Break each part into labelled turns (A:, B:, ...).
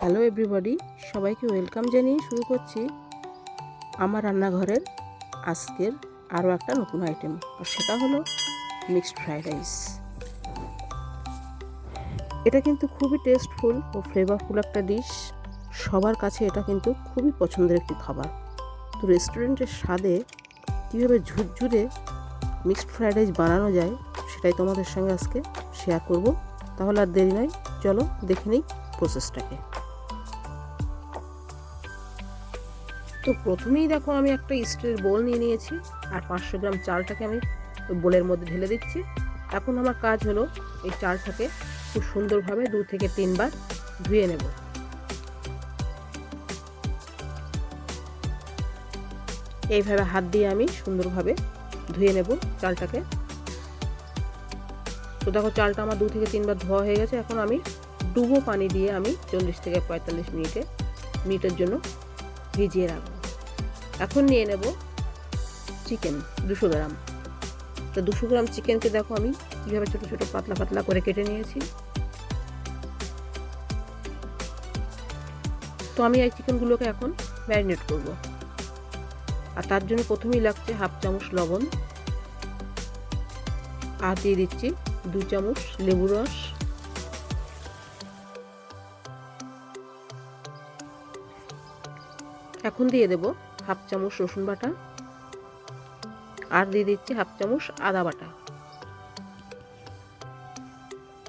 A: Hello everybody, সবাইকে welcome জানিয়ে শুরু করছি আমার রান্নাঘরের আজকের আরও একটা নতুন আইটেম আর সেটা হলো মিক্সড ফ্রাইড রাইস এটা কিন্তু খুবই টেস্টফুল ও ফ্লেভারফুল একটা ডিশ সবার কাছে এটা কিন্তু খুবই পছন্দের একটি খাবার। তো রেস্টুরেন্টের স্বাদে কীভাবে ঝুরঝুরে মিক্সড ফ্রাইড রাইস বানানো যায়, সেটাই তোমাদের সঙ্গে আজকে শেয়ার করব। তাহলে আর দেরি নয়, চলো দেখে নিই প্রসেসটাকে তো প্রথমেই দেখো আমি একটা স্টিলের বোল নিয়ে নিয়েছি, আর পাঁচশো গ্রাম চালটাকে আমি বোলের মধ্যে ঢেলে দিচ্ছি। এখন আমার কাজ হলো এই চালটাকে খুব সুন্দরভাবে দু থেকে তিনবার ধুয়ে নেব। এইভাবে হাত দিয়ে আমি সুন্দরভাবে ধুয়ে নেব চালটাকে। তো দেখো চালটা আমার দু থেকে তিনবার ধোয়া হয়ে গেছে, এখন আমি ডুবো পানি দিয়ে আমি চল্লিশ থেকে পঁয়তাল্লিশ মিনিটে, মিনিটের জন্য ভিজিয়ে রাখব। এখন নিয়ে নেব চিকেন দুশো গ্রাম। তো দুশো গ্রাম চিকেনকে দেখো আমি কীভাবে ছোটো ছোটো পাতলা পাতলা করে কেটে নিয়েছি। তো আমি এই চিকেনগুলোকে এখন ম্যারিনেট করব। আর তার জন্য প্রথমেই লাগছে হাফ চামচ লবণ। আর দিয়ে দিচ্ছি দু চামচ লেবু রস। এখন দিয়ে দেব হাফ চামচ রসুন বাটা আর দিয়ে দিচ্ছি হাফ চামচ আদা বাটা।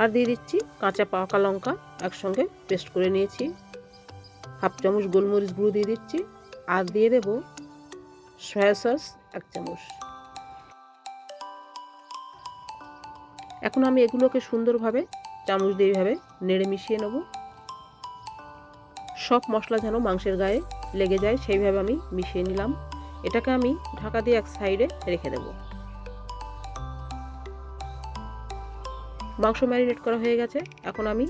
A: আর দিয়ে দিচ্ছি কাঁচা পাকা লঙ্কা একসঙ্গে পেস্ট করে নিয়েছি। হাফ চামচ গোলমরিচ গুঁড়ো দিয়ে দিচ্ছি আর দিয়ে দেব সয়া সস এক চামচ। এখন আমি এগুলোকে সুন্দরভাবে চামচ দিয়ে এইভাবে নেড়ে মিশিয়ে নেব। সব মশলা যেন মাংসের গায়ে লেগে যায়, সেইভাবে আমি মিশিয়ে নিলাম। এটাকে আমি ঢাকা দিয়ে এক সাইডে রেখে দেব। মাংস ম্যারিনেট করা হয়ে গেছে। এখন আমি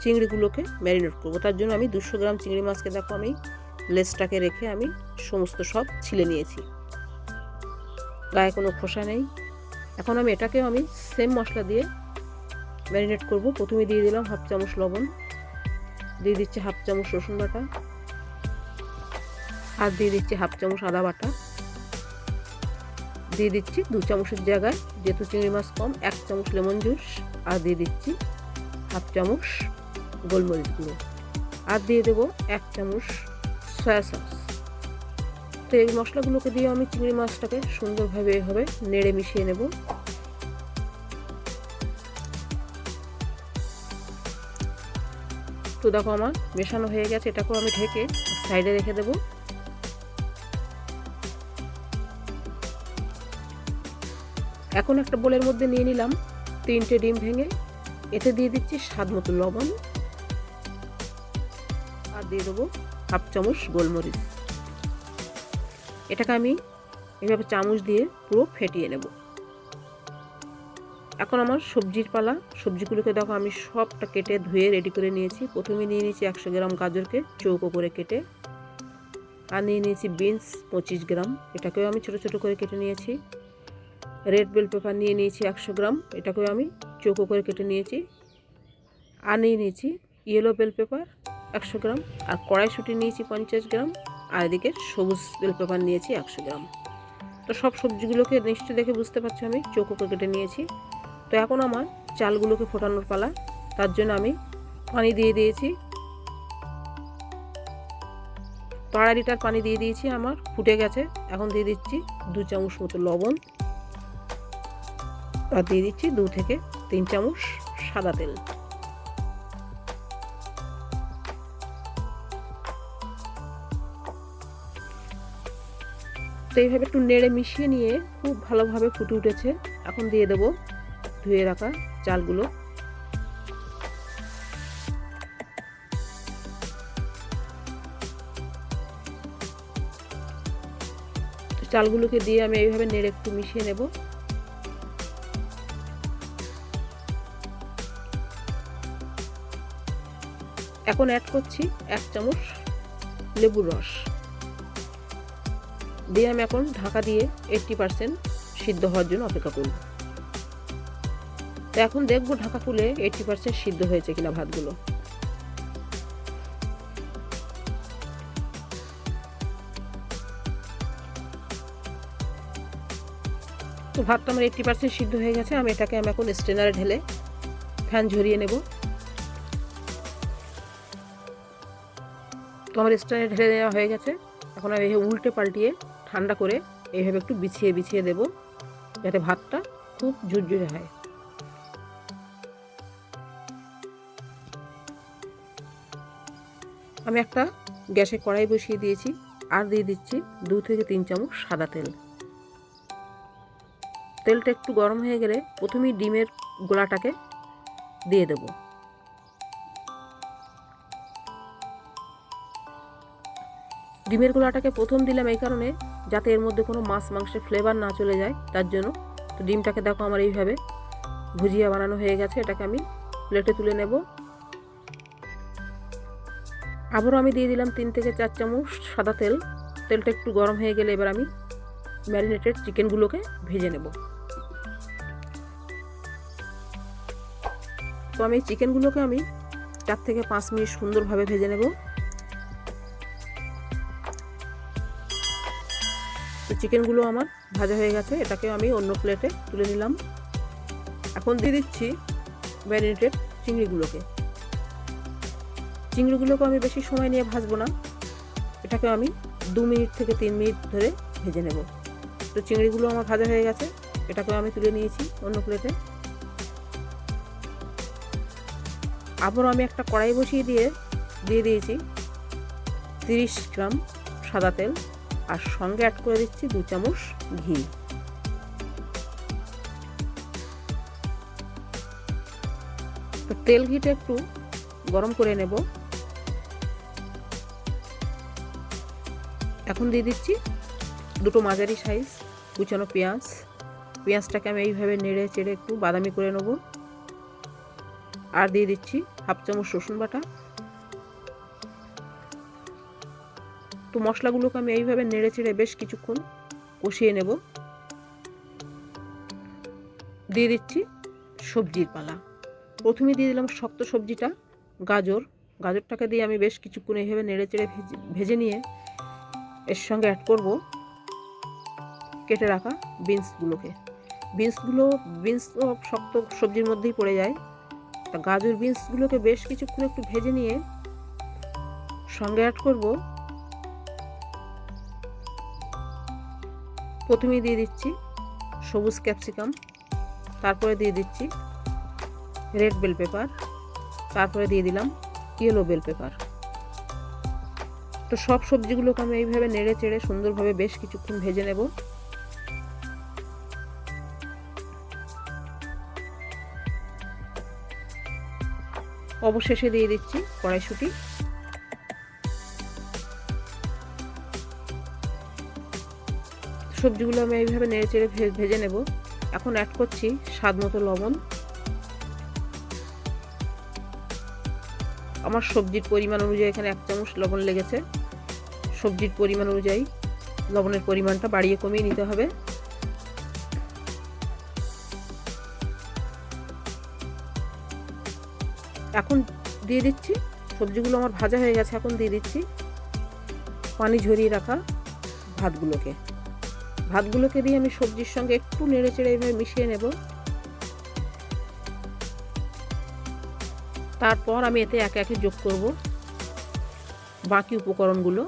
A: চিংড়িগুলোকে ম্যারিনেট করব। তার জন্য আমি দুশো গ্রাম চিংড়ি মাছকে দেখো আমি লেসটাকে রেখে আমি সমস্ত সব ছিলে নিয়েছি। গায়ে কোনো খোসা নেই। এখন আমি এটাকেও আমি সেম মশলা দিয়ে ম্যারিনেট করব। প্রথমে দিয়ে দিলাম হাফ চামচ লবণ। দিয়ে দিচ্ছি হাফ চামচ রসুন বাটা। আর দিয়ে দিচ্ছি হাফ চামচ আদা বাটা। দিয়ে দিচ্ছি দু চামচের জায়গায় যেহেতু চিংড়ি মাছ কম, এক চামচ লেমন জুস আর দিয়ে দিচ্ছি হাফ চামচ গোলমরিচ গুঁড়ো। আর দিয়ে দেবো এক চামচ সয়া সস। তো এই মশলাগুলোকে দিয়ে আমি চিংড়ি মাছটাকে সুন্দরভাবে এভাবে নেড়ে মিশিয়ে নেব। তো দেখো আমার মেশানো হয়ে গেছে, এটাকেও আমি ঢেকে সাইডে রেখে দেবো। এখন একটা বোলের মধ্যে নিয়ে নিলাম তিনটে ডিম ভেঙে। এতে দিয়ে দিচ্ছি স্বাদ মতো লবণ। আর দিয়ে দেবো হাফ চামচ গোলমরিচ। এটাকে আমি এইভাবে চামচ দিয়ে পুরো ফেটিয়ে নেব। এখন আমার সবজির পালা। সবজিগুলোকে দেখো আমি সবটা কেটে ধুয়ে রেডি করে নিয়েছি। প্রথমে নিয়ে নিয়েছি একশো গ্রাম গাজরকে চৌকো করে কেটে। আর নিয়ে নিয়েছি বিনস পঁচিশ গ্রাম। এটাকেও আমি ছোটো ছোটো করে কেটে নিয়েছি। রেড বেল পেপার নিয়ে নিয়েছি একশো গ্রাম। এটাকেও আমি চৌকো করে কেটে নিয়েছি। আর নিয়ে নিয়েছি ইয়েলো বেল পেপার একশো গ্রাম। আর কড়াইশুঁটি নিয়েছি পঞ্চাশ গ্রাম। আর এদিকে সবুজ বেল পেপার নিয়েছি একশো গ্রাম। তো সব সবজিগুলোকে নিশ্চয় দেখে বুঝতে পারছ আমি, চৌকো করে কেটে নিয়েছি। তো এখন আমার চালগুলোকে ফোটানোর পালা। তার জন্য আমি পানি দিয়ে দিয়েছি। আড়াই লিটার পানি দিয়ে দিয়েছি আমার, ফুটে গেছে। এখন দিয়ে দিচ্ছি দু চামচ মতো লবণ। আর দিয়ে দিচ্ছি দু থেকে তিন চামচ সাদা তেল। তো এইভাবে একটু নেড়ে মিশিয়ে নিয়ে খুব ভালোভাবে ফুটে উঠেছে। এখন দিয়ে দেবো ধুয়ে রাখা চালগুলো। চালগুলোকে দিয়ে আমি এইভাবে নেড়ে একটু মিশিয়ে নেব। এখন অ্যাড করছি এক চামচ লেবুর রস। দিয়ে আমি এখন ঢাকা দিয়ে এইটটি পারসেন্ট সিদ্ধ হওয়ার জন্য অপেক্ষা করব। তো এখন দেখব ঢাকা খুলে এইটটি পারসেন্ট সিদ্ধ হয়েছে কিনা ভাতগুলো। তো ভাতটা আমার এইটটি পার্সেন্ট সিদ্ধ হয়ে গেছে, আমি এটাকে আমি এখন স্ট্রেনারে ঢেলে ফ্যান ঝরিয়ে নেব। তো আমার স্টেনারে ঢেলে দেওয়া হয়ে গেছে। এখন আমি এইভাবে উল্টে পাল্টিয়ে ঠান্ডা করে এইভাবে একটু বিছিয়ে বিছিয়ে দেব। যাতে ভাতটা খুব ঝুরঝুরে হয়। আমি একটা গ্যাসে কড়াই বসিয়ে দিয়েছি। আর দিয়ে দিচ্ছি দু থেকে তিন চামচ সাদা তেল। তেলটা একটু গরম হয়ে গেলে প্রথমেই ডিমের গোলাটাকে দিয়ে দেব। ডিমের গোলাটাকে প্রথম দিলাম এই কারণে, যাতে এর মধ্যে কোনো মাছ মাংসের ফ্লেভার না চলে যায়, তার জন্য। তো ডিমটাকে দেখো আমার এইভাবে ভুজিয়া বানানো হয়ে গেছে, এটাকে আমি প্লেটে তুলে নেব। আবারও আমি দিয়ে দিলাম তিন থেকে চার চামচ সাদা তেল। তেলটা একটু গরম হয়ে গেলে এবার আমি ম্যারিনেটেড চিকেনগুলোকে ভেজে নেব। তো আমি চিকেনগুলোকে আমি চার থেকে পাঁচ মিনিট সুন্দরভাবে ভেজে নেব। তো চিকেনগুলো আমার ভাজা হয়ে গেছে, এটাকে আমি অন্য প্লেটে তুলে নিলাম। এখন দিয়ে দিচ্ছি ম্যারিনেটেড চিংড়িগুলোকে। চিংড়িগুলোকে আমি বেশি সময় নিয়ে ভাজবো না, এটাকে আমি দু মিনিট থেকে তিন মিনিট ধরে ভেজে নেব। তো চিংড়িগুলো আমার ভাজা হয়ে গেছে, এটাকে আমি তুলে নিয়েছি অন্য প্লেটে। আবারও আমি একটা কড়াই বসিয়ে দিয়ে দিয়ে দিয়েছি তিরিশ গ্রাম সাদা তেল। আর সঙ্গে অ্যাড করে দিচ্ছি দু চামচ ঘি। তো তেল ঘিটা একটু গরম করে নেব। এখন দিয়ে দিচ্ছি দুটো মাঝারি সাইজ কুচানো পেঁয়াজ। পেঁয়াজটাকে আমি এইভাবে নেড়ে চেড়ে একটু বাদামি করে নেব। আর দিয়ে দিচ্ছি হাফ চামচ রসুন বাটা। তো মশলাগুলোকে আমি এইভাবে নেড়ে চেড়ে বেশ কিছুক্ষণ কষিয়ে নেব। দিয়ে দিচ্ছি সবজির পালা। প্রথমে দিয়ে দিলাম শক্ত সবজিটা, গাজর। গাজরটাকে দিয়ে আমি বেশ কিছুক্ষণ এইভাবে নেড়ে চেড়ে ভেজে ভেজে নিয়ে এর সঙ্গে অ্যাড করব কেটে রাখা বিনসগুলোকে। বিনসগুলো, বিনস শক্ত সবজির মধ্যেই পড়ে যায়। তা গাজর বিনসগুলোকে বেশ কিছুক্ষণ একটু ভেজে নিয়ে সঙ্গে অ্যাড করব প্রথমেই দিয়ে দিচ্ছি সবুজ ক্যাপসিকাম, তারপরে দিয়ে দিচ্ছি রেড বেল পেপার, তারপরে দিয়ে দিলাম ইয়েলো বেল পেপার। তো সব সবজিগুলোকে আমি এইভাবে নেড়ে চেড়ে সুন্দরভাবে বেশ কিছুক্ষণ ভেজে নেব। অবশেষে দিয়ে দিচ্ছি কড়াইশুটি। সবজিগুলো আমি এইভাবে নেড়ে চেড়ে ভেজে নেব। এখন অ্যাড করছি স্বাদ মতো লবণ। আমার সবজির পরিমাণ অনুযায়ী এখানে এক চামচ লবণ লেগেছে। সবজির পরিমাণ অনুযায়ী লবণের পরিমাণটা বাড়িয়ে কমিয়ে নিতে হবে। এখন দিয়ে দিচ্ছি, সবজিগুলো আমার ভাজা হয়ে গেছে, এখন দিয়ে দিচ্ছি পানি ঝরিয়ে রাখা ভাতগুলোকে। ভাতগুলোকে দিয়ে আমি সবজির সঙ্গে একটু নেড়ে চেড়ে এইভাবে মিশিয়ে নেব। তারপর আমি এতে একে একে যোগ করব বাকি উপকরণগুলো।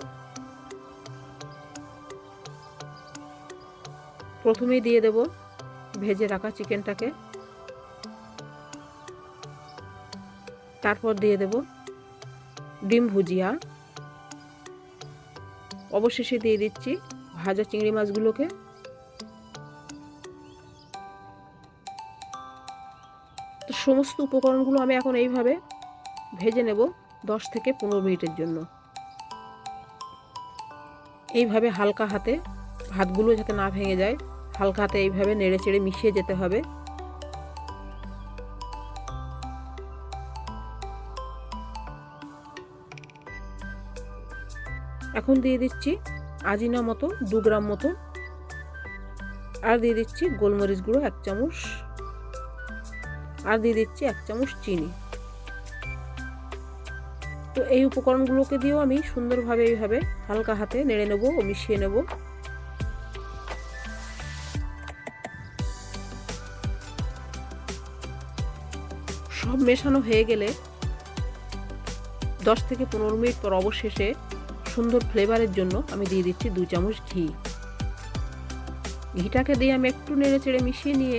A: প্রথমেই দিয়ে দেব ভেজে রাখা চিকেনটাকে। তারপর দিয়ে দেব ডিম ভুজিয়া। অবশেষে দিয়ে দিচ্ছি ভাজা চিংড়ি মাছগুলোকে। তো সমস্ত উপকরণগুলো আমি এখন এইভাবে ভেজে নেব দশ থেকে পনেরো মিনিটের জন্য। এইভাবে হালকা হাতে ভাতগুলো যাতে না ভেঙে যায়, হালকা হাতে এইভাবে নেড়ে চেড়ে মিশিয়ে যেতে হবে। এখন দিয়ে দিচ্ছি আজিনা মতো দু গ্রাম মতো। আর দিয়ে দিচ্ছি গোলমরিচ গুঁড়ো, এক চামচ। আর দিয়ে দিচ্ছি এক চামচ চিনি। তো এই উপকরণগুলোকে দিয়েও আমি সুন্দরভাবে এইভাবে হালকা হাতে নেড়ে নেব ও মিশিয়ে নেব। সব মেশানো হয়ে গেলে দশ থেকে পনেরো মিনিট পর অবশেষে সুন্দর ফ্লেভারের জন্য আমি দিয়ে দিচ্ছি দু চামচ ঘি। ঘিটাকে দিয়ে আমি একটু নেড়ে চেড়ে মিশিয়ে নিয়ে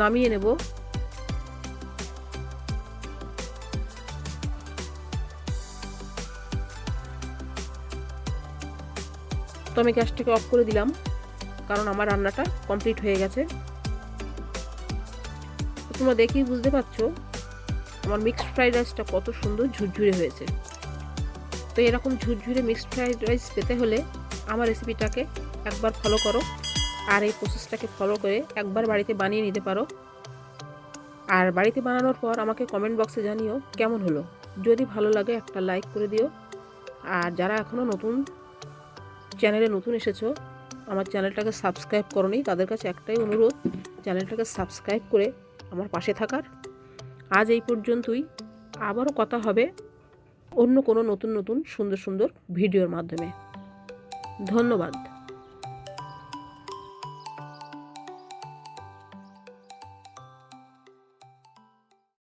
A: নামিয়ে নেব। তো আমি গ্যাসটাকে অফ করে দিলাম, কারণ আমার রান্নাটা কমপ্লিট হয়ে গেছে। তোমরা দেখেই বুঝতে পারছ, আমার মিক্সড ফ্রাইড রাইসটা কত সুন্দর ঝুরঝুরে হয়েছে। তো এরকম ঝুরঝুরে মিক্সড ফ্রাইড রাইস পেতে হলে আমার রেসিপিটাকে একবার ফলো করো আর এই প্রসেসটাকে ফলো করে একবার বাড়িতে বানিয়ে নিতে পারো। আর বাড়িতে বানানোর পর আমাকে কমেন্ট বক্সে জানিও কেমন হলো। যদি ভালো লাগে একটা লাইক করে দিও। আর যারা এখনও নতুন চ্যানেলে নতুন এসেছ, আমার চ্যানেলটাকে সাবস্ক্রাইব করনি, তাদের কাছে একটাই অনুরোধ চ্যানেলটাকে সাবস্ক্রাইব করে আমার পাশে থাকার। আজ এই পর্যন্তই। আবারও কথা হবে অন্য কোনো নতুন নতুন সুন্দর সুন্দর ভিডিওর মাধ্যমে। ধন্যবাদ।